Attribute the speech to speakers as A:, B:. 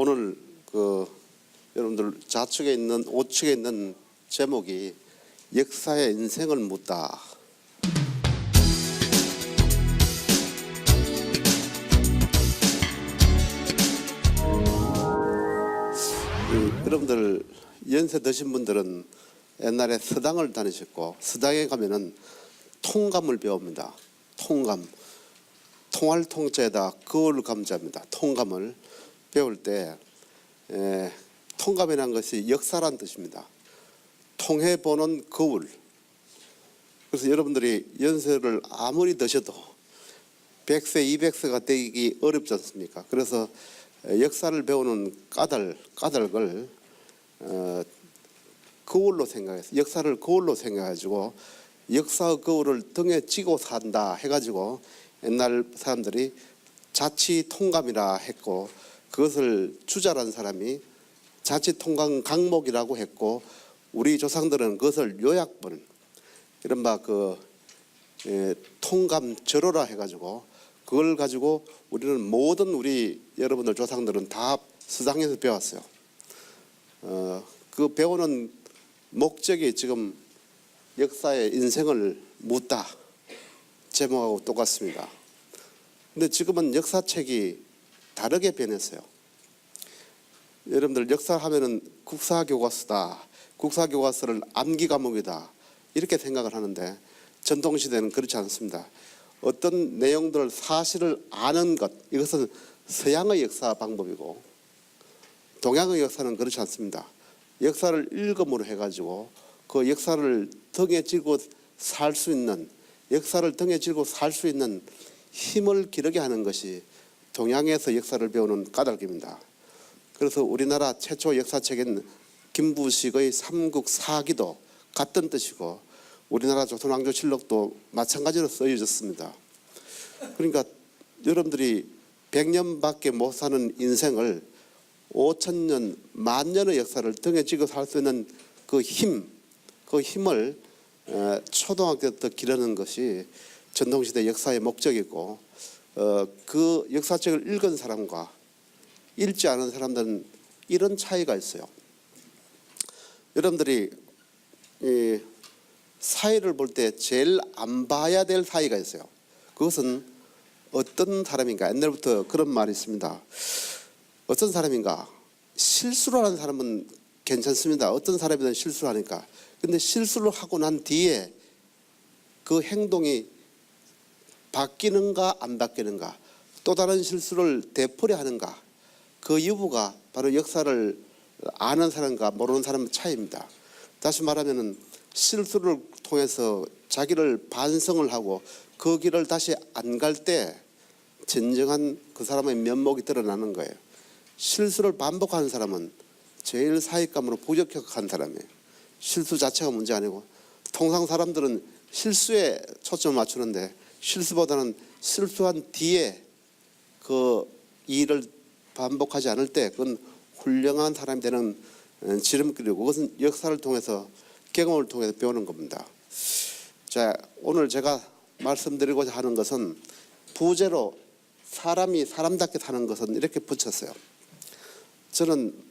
A: 오늘 그 여러분들 좌측에 있는 우측에 있는 제목이 역사의 인생을 묻다. 이, 여러분들 연세 드신 분들은 옛날에 서당을 다니셨고 서당에 가면은 통감을 배웁니다. 통감. 통할 통째에다 거울 감자입니다. 통감을 배울 때 에, 통감이라는 것이 역사란 뜻입니다. 통해 보는 거울. 그래서 여러분들이 연세를 아무리 드셔도 100세, 200세가 되기 어렵지 않습니까? 그래서 에, 역사를 배우는 까닭, 까닭을 어, 거울로 생각해서 역사를 거울로 생각해가지고 역사의 거울을 등에 쥐고 산다 해가지고 옛날 사람들이 자치 통감이라 했고 그것을 주자란 사람이 자치 통감 강목이라고 했고 우리 조상들은 그것을 요약본 이른바 그 예, 통감 절호라 해가지고 그걸 가지고 우리는 모든 우리 여러분들 조상들은 다 수상에서 배웠어요. 어, 그 배우는 목적이 지금 역사의 인생을 묻다 제목하고 똑같습니다. 근데 지금은 역사책이 다르게 변했어요. 여러분들 역사하면은 국사 교과서다. 국사 교과서를 암기 과목이다. 이렇게 생각을 하는데 전통 시대는 그렇지 않습니다. 어떤 내용들 사실을 아는 것 이것은 서양의 역사 방법이고 동양의 역사는 그렇지 않습니다. 역사를 읽음으로 해가지고 그 역사를 등에 쥐고 살 수 있는 역사를 등에 쥐고 살 수 있는 힘을 기르게 하는 것이 동양에서 역사를 배우는 까닭입니다. 그래서 우리나라 최초 역사책인 김부식의 삼국 사기도 같은 뜻이고 우리나라 조선왕조실록도 마찬가지로 쓰여졌습니다. 그러니까 여러분들이 100년밖에 못 사는 인생을 5천 년, 만 년의 역사를 등에 쥐고 살수 있는 그 힘, 그 힘을 어, 초등학교 때부터 기르는 것이 전통시대 역사의 목적이고 어, 그 역사책을 읽은 사람과 읽지 않은 사람들은 이런 차이가 있어요. 여러분들이 이 사회를 볼 때 제일 안 봐야 될 사회가 있어요. 그것은 어떤 사람인가? 옛날부터 그런 말이 있습니다. 어떤 사람인가? 실수를 하는 사람은 괜찮습니다. 어떤 사람이든 실수를 하니까. 근데 실수를 하고 난 뒤에 그 행동이 바뀌는가 안 바뀌는가 또 다른 실수를 되풀이 하는가 그 여부가 바로 역사를 아는 사람과 모르는 사람의 차이입니다. 다시 말하면은 실수를 통해서 자기를 반성을 하고 그 길을 다시 안 갈 때 진정한 그 사람의 면목이 드러나는 거예요. 실수를 반복하는 사람은 제일 사익감으로 부적격한 사람이에요. 실수 자체가 문제 아니고 통상 사람들은 실수에 초점을 맞추는데 실수보다는 실수한 뒤에 그 일을 반복하지 않을 때 그건 훌륭한 사람이 되는 어, 지름길이고 그것은 역사를 통해서 경험을 통해서 배우는 겁니다. 자 오늘 제가 말씀드리고자 하는 것은 부제로 사람이 사람답게 사는 것은 이렇게 붙였어요. 저는